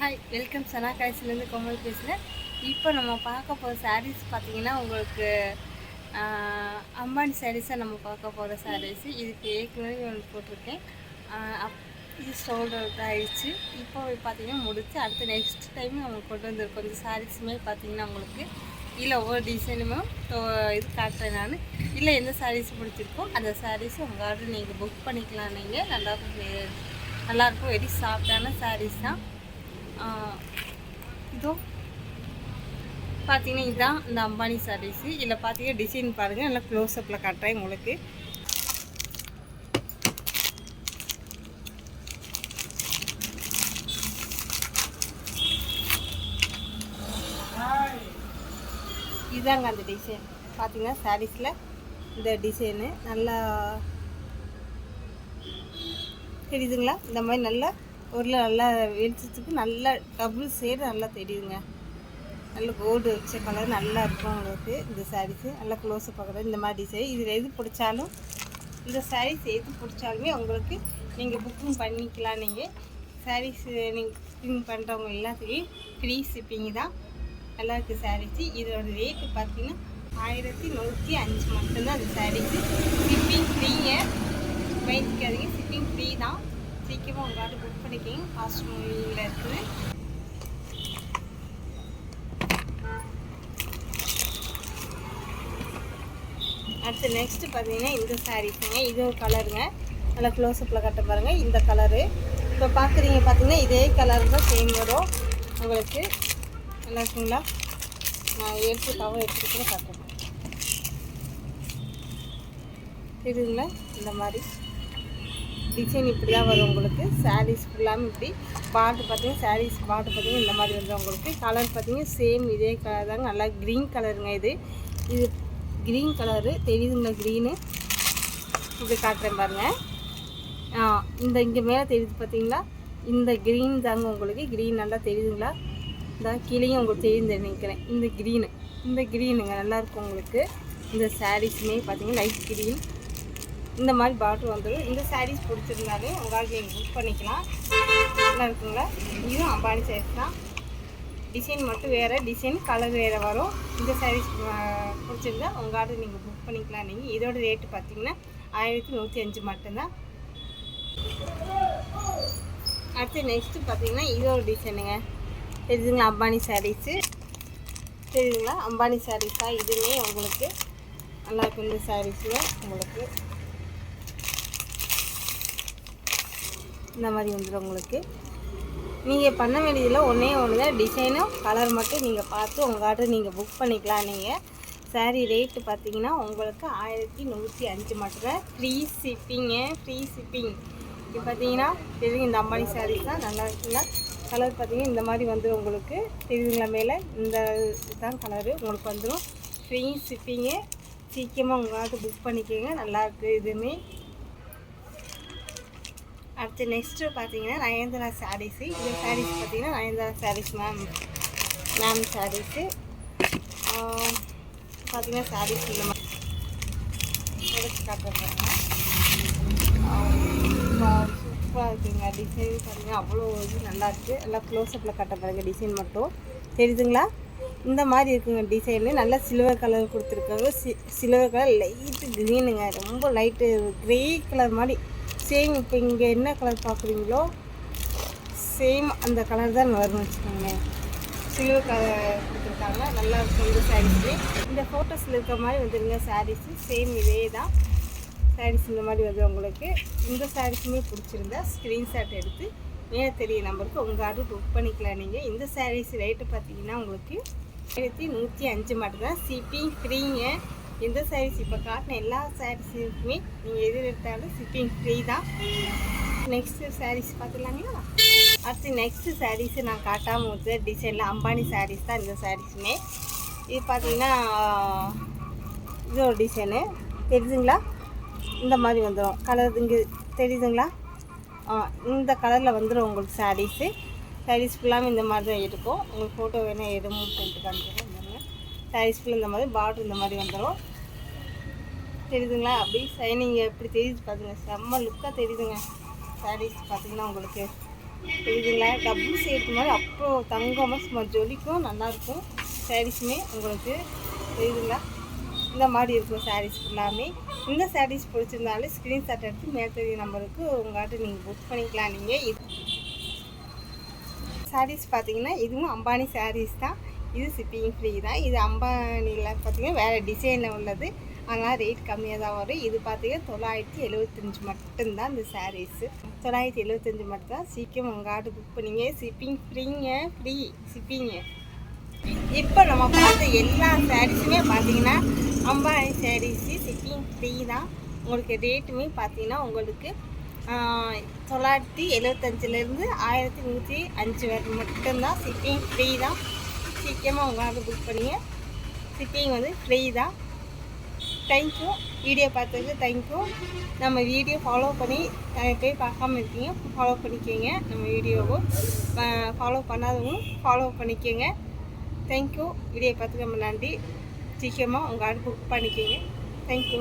Hi welcome Sana காய்ச்சிலேருந்து கோமல் பேசுகிறேன் இப்போ நம்ம பார்க்க போகிற சாரீஸ் பார்த்தீங்கன்னா உங்களுக்கு அம்பானி சாரீஸை நம்ம பார்க்க போகிற சாரீஸ் இதுக்கு ஏற்கனவே ஒன்று போட்டிருக்கேன். அப் இது ஷோல்டர் அவுட் ஆயிடுச்சு. இப்போ பார்த்தீங்கன்னா முடிச்சு அடுத்து நெக்ஸ்ட் டைம் நம்ம கொண்டு வந்திருக்கோம். இந்த சாரீஸுமே பார்த்தீங்கன்னா உங்களுக்கு இல்லை ஒவ்வொரு டிசைனுமே இது காட்டுறேன் நான். இல்லை எந்த சாரீஸ் பிடிச்சிருக்கோ அந்த சாரீஸ் உங்கள் ஆர்டர் நீங்கள் புக் பண்ணிக்கலாம். நீங்கள் நல்லா நல்லாயிருக்கும் வெரி சாஃப்டான சாரீஸ் தான். இதோ பார்த்தீங்கன்னா இதுதான் இந்த அம்பானி சாரீஸு இதில் பார்த்தீங்கன்னா டிசைன் பாருங்கள் நல்லா க்ளோஸ்அப்பில் காட்டுறேன் உங்களுக்கு. இதாங்க அந்த டிசைன் பார்த்தீங்கன்னா சாரீஸில் இந்த டிசைனு நல்லா தெரியுதுங்களா? இந்த மாதிரி நல்லா உருளை நல்லா வெளிச்சத்துக்கு நல்லா டபுள் சேரு நல்லா தெரியுதுங்க. நல்ல கோல்டு வச்ச கலர் நல்லா இருக்கும் உங்களுக்கு. இந்த சாரீஸு நல்லா க்ளோஸை பார்க்குறது இந்த மாதிரி டிசைன் இதில் எது பிடிச்சாலும் இந்த சாரீஸ் எது பிடிச்சாலுமே உங்களுக்கு நீங்கள் புக்கிங் பண்ணிக்கலாம் நீங்கள் சாரீஸ் நீங்கள் புக்கிங் பண்ணுறவங்க எல்லாத்துக்கும் ஃப்ரீ ஷிப்பிங் தான். நல்லா இருக்குது சாரீஸு இதோட ரேட்டு பார்த்தீங்கன்னா ஆயிரத்தி நூற்றி அஞ்சு மட்டும்தான் அந்த சாரீஸு ஷிப்பிங் ஃப்ரீங்க பயந்துக்காதீங்க. ஷிப்பிங் ஃப்ரீ தான். சீக்கிரமாக உங்களால் புக் பண்ணிக்கிங்க. ஃபாஸ்ட் மூவிங்கில் இருக்குது அடுத்து நெக்ஸ்ட்டு பார்த்தீங்கன்னா இந்த சாரீஸுங்க இது ஒரு கலருங்க நல்லா க்ளோஸ்அப்பில் கட்ட பாருங்கள் இந்த கலரு இப்போ பார்க்குறீங்க பார்த்தீங்கன்னா இதே கலர் தான் சேம் வரும். உங்களுக்கு நல்லா இருக்குங்களா? நான் எடுத்து கவர் எடுத்துக்கிட்டு காட்டுறேன். இந்த மாதிரி. டிசைன் இப்படி தான் வரும் உங்களுக்கு. சாரீஸ் ஃபுல்லாமே இப்படி. பாட்டு பார்த்தீங்கன்னா சாரீஸ் பாட்டு பார்த்தீங்கன்னா இந்த மாதிரி வந்து உங்களுக்கு. கலர் பார்த்தீங்கன்னா சேம் இதே கலர் தாங்க. நல்லா க்ரீன் கலருங்க இது. இது க்ரீன் கலரு தெரியுதுங்களா க்ரீனு இப்படி காட்டுறேன் பாருங்கள் இந்த இங்கே மேலே தெரியுது பார்த்தீங்களா? இந்த க்ரீன் தாங்க உங்களுக்கு. க்ரீன் நல்லா தெரியுதுங்களா? இந்த கீழேயும் உங்களுக்கு தெரியுது நினைக்கிறேன். இந்த க்ரீனு இந்த க்ரீனுங்க நல்லாயிருக்கும் உங்களுக்கு. இந்த சாரீஸுமே பார்த்தீங்கன்னா லைட் க்ரீன் இந்த மாதிரி பாட்டில் வந்துடும் இந்த சாரீஸ் பிடிச்சிருந்தாலே உங்களால் நீங்கள் புக் பண்ணிக்கலாம். நல்லா இருக்குங்களா இதுவும் அம்பானி சாரீஸ் தான். டிசைன் மட்டும் வேறு டிசைன் கலர் வேறு வரும். இந்த சாரீஸ் பிடிச்சிருந்தா உங்கள் ஆர்டர் நீங்கள் புக் பண்ணிக்கலாம். நீங்கள் இதோட ரேட்டு பார்த்தீங்கன்னா ஆயிரத்தி நூற்றி அஞ்சு மட்டும்தான். அடுத்து நெக்ஸ்ட்டு பார்த்தீங்கன்னா இது ஒரு டிசைனுங்க தெரியுதுங்களா? அம்பானி சாரீஸு தெரியுதுங்களா? அம்பானி சாரீஸாக இதுவுமே உங்களுக்கு நல்லா இருக்கும். இந்த சாரீஸில் உங்களுக்கு இந்த மாதிரி வந்துடும் உங்களுக்கு. நீங்கள் பண்ண வேண்டியதில் ஒன்றே ஒன்று தான் டிசைனும் கலர் மட்டும் நீங்கள் பார்த்து உங்கள் ஆர்டர் நீங்கள் புக் பண்ணிக்கலாம் நீங்கள் சாரீ ரேட்டு பார்த்தீங்கன்னா உங்களுக்கு ஆயிரத்தி நூற்றி அஞ்சு மட்டும். ஃப்ரீ ஷிப்பிங்கு ஃப்ரீ ஷிப்பிங் இப்போ பார்த்தீங்கன்னா தெரியுது இந்த அம்பானி சாரீஸ் தான் நல்லா இருக்குங்களா கலர் பார்த்தீங்கன்னா இந்த மாதிரி வந்துடும் உங்களுக்கு. தெரியுதுங்களா மேலே? இந்த இதுதான் கலரு உங்களுக்கு வந்துடும் ஃப்ரீ ஷிப்பிங்கு சீக்கிரமாக உங்கள் ஆர்டர் புக் பண்ணிக்கோங்க. நல்லாயிருக்கு இதுவுமே அடுத்து நெக்ஸ்ட்டு பார்த்தீங்கன்னா நயன்தாரா சாரீஸு இந்த சாரீஸ் பார்த்தீங்கன்னா Nayanthara sarees ma'am ma'am sarees பார்த்தீங்கன்னா சாரீஸ் இந்த மாதிரி. எடுத்து காட்டுறாங்க. சூப்பராக இருக்குங்க. டிசைன் பார்த்தீங்கன்னா அவ்வளோ இது நல்லா இருக்குது நல்லா க்ளோஸ்அப்பில் கட்ட பாருங்க டிசைன் மட்டும். தெரியுதுங்களா? இந்த மாதிரி இருக்குங்க டிசைனு நல்லா சில்வர் கலர் கொடுத்துருக்காங்க. சி சில்வர் கலர் லைட்டு க்ரீனுங்க ரொம்ப லைட்டு க்ரே கலர் மாதிரி. சேம் இப்போ இங்கே என்ன கலர் பார்க்குறீங்களோ சேம் அந்த கலர் தான் வரும்னு வச்சுக்கோங்களேன். சில்வர் கலர் கொடுத்துருக்காங்க. நல்லா இருக்கும் இந்த சாரீஸு இந்த ஃபோட்டோஸில் இருக்கிற மாதிரி வந்துருங்க சாரீஸு சேம் இதே தான். சாரீஸ் இந்த மாதிரி வருது உங்களுக்கு. இந்த சாரீஸுமே பிடிச்சிருந்தா ஸ்க்ரீன்ஷாட் எடுத்து மேலே தெரிய நம்பருக்கு உங்கள் ஆர்டர் புக் பண்ணிக்கலாம் நீங்கள் இந்த சாரீஸ் ரேட்டு பார்த்தீங்கன்னா உங்களுக்கு ஆயிரத்தி நூற்றி அஞ்சு மட்டும்தான். சிப்பிங் ஃப்ரீங்க இந்த சாரீஸ் இப்போ காட்டின எல்லா சாரீஸுக்குமே நீங்கள் எது எடுத்தாலும் ஷிப்பிங் ஃப்ரீ தான். நெக்ஸ்ட்டு சாரீஸ் பார்த்துலாங்களா அடுத்து நெக்ஸ்ட்டு சாரீஸு நான் காட்டாமல் வச்ச டிசைனில் அம்பானி சாரீஸ் தான் இந்த சாரீஸுமே இது பார்த்தீங்கன்னா இது ஒரு டிசைனு தெரியுதுங்களா? இந்த மாதிரி வந்துடும் கலர் இங்கே தெரியுதுங்களா? ஆ இந்த கலரில் வந்துடும் உங்களுக்கு சாரீஸு சாரீஸ் ஃபுல்லாமே இந்த மாதிரி தான் இருக்கும். உங்களுக்கு ஃபோட்டோ வேணால் எதுவும் பண்ணிட்டு காமிக்கிறேன் சாரீஸ் ஃபுல்லாக இந்த மாதிரி பார்டர் இந்த மாதிரி வந்துடும் தெரியுதுங்களா? அப்படி சைனிங் எப்படி தெரியுது பார்த்துங்க செம்ம லுக்காக தெரியுதுங்க. சாரீஸ் பார்த்தீங்கன்னா உங்களுக்கு. தெரியுதுங்களா? டபுள் சேர்த்து மாதிரி அப்புறம் தங்கமாக சும்மா ஜொலிக்கும் நல்லாயிருக்கும் சாரீஸுமே உங்களுக்கு தெரியுதுங்களா? இந்த மாதிரி இருக்கும் சாரீஸ் ஃபுல்லாமே இந்த சாரீஸ் பிடிச்சிருந்தாலும் ஸ்க்ரீன்ஷாட் எடுத்து மேற்கரிய நம்பருக்கு உங்கள்கிட்ட நீங்கள் புக் பண்ணிக்கலாம். நீங்கள் இது சாரீஸ் பார்த்தீங்கன்னா இதுவும் அம்பானி சாரீஸ் தான். இது சிப்பிங் ஃப்ரீ தான். இது அம்பானியில் பார்த்தீங்கன்னா வேறு டிசைனில் உள்ளது. அதனால் ரேட் கம்மியாக தான் வரும். இது பார்த்தீங்கன்னா தொள்ளாயிரத்தி எழுபத்தஞ்சி மட்டும்தான் இந்த சாரீஸு தொள்ளாயிரத்தி எழுபத்தஞ்சி மட்டும்தான். சீக்கிரம் உங்கள் ஆர்டர் புக் பண்ணிங்க. சிப்பிங் ஃப்ரீங்க ஃப்ரீ சிப்பிங்க இப்போ நம்ம பார்த்த எல்லா சாரீஸுமே பார்த்தீங்கன்னா அம்பானி சாரீஸு சிப்பிங் ஃப்ரீ தான். உங்களுக்கு ரேட்டுமே பார்த்திங்கன்னா உங்களுக்கு தொள்ளாயிரத்தி எழுபத்தஞ்சிலேருந்து ஆயிரத்தி நூற்றி அஞ்சு வரை மட்டும்தான் சிப்பிங் ஃப்ரீ தான். சீக்கிரமாக உங்களால் புக் பண்ணிங்க. சிட்டிங் வந்து ஃப்ரீ தான். தேங்க்யூ வீடியோ பார்த்ததுக்கு தேங்க்யூ நம்ம வீடியோ ஃபாலோ பண்ணி நிறைய பேர் பார்க்காம இருக்கீங்க. ஃபாலோ பண்ணிக்கோங்க நம்ம வீடியோவை ஃபாலோ பண்ணாதவங்களும் ஃபாலோ பண்ணிக்கோங்க. தேங்க்யூ வீடியோ பார்த்துக்கு ரொம்ப நன்றி. சீக்கிரமாக உங்கள் ஆர்டர் புக் பண்ணிக்கோங்க. தேங்க்யூ